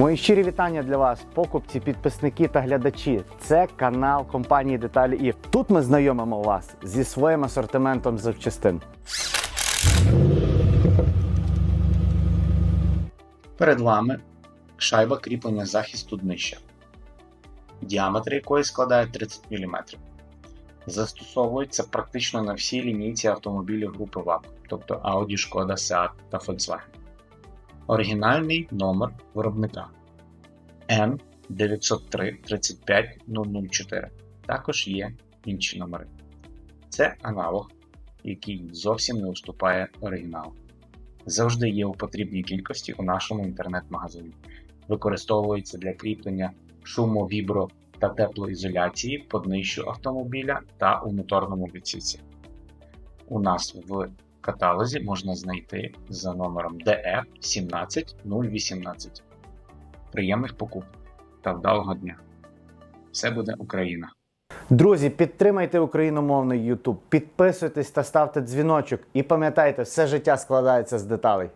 Мої щирі вітання для вас, покупці, підписники та глядачі. Це канал компанії Деталі І. Тут ми знайомимо вас зі своїм асортиментом запчастин. Перед вами шайба кріплення захисту днища, діаметр якої складає 30 мм. Застосовується практично на всій лінійці автомобілів групи ВАП, тобто Audi, Шкода, Seat та Volkswagen. Оригінальний номер виробника N903 35004. Також є інші номери. Це аналог, який зовсім не уступає оригіналу завжди є у потрібній кількості у нашому інтернет-магазині. Використовується для кріплення шумо, вібро та теплоізоляції по днищу автомобіля та у моторному відсіці. У нас в каталозі можна знайти за номером DF 17018. Приємних покупок та вдалого дня! Все буде Україна! Друзі, підтримайте україномовний YouTube, підписуйтесь та ставте дзвіночок. І пам'ятайте, все життя складається з деталей.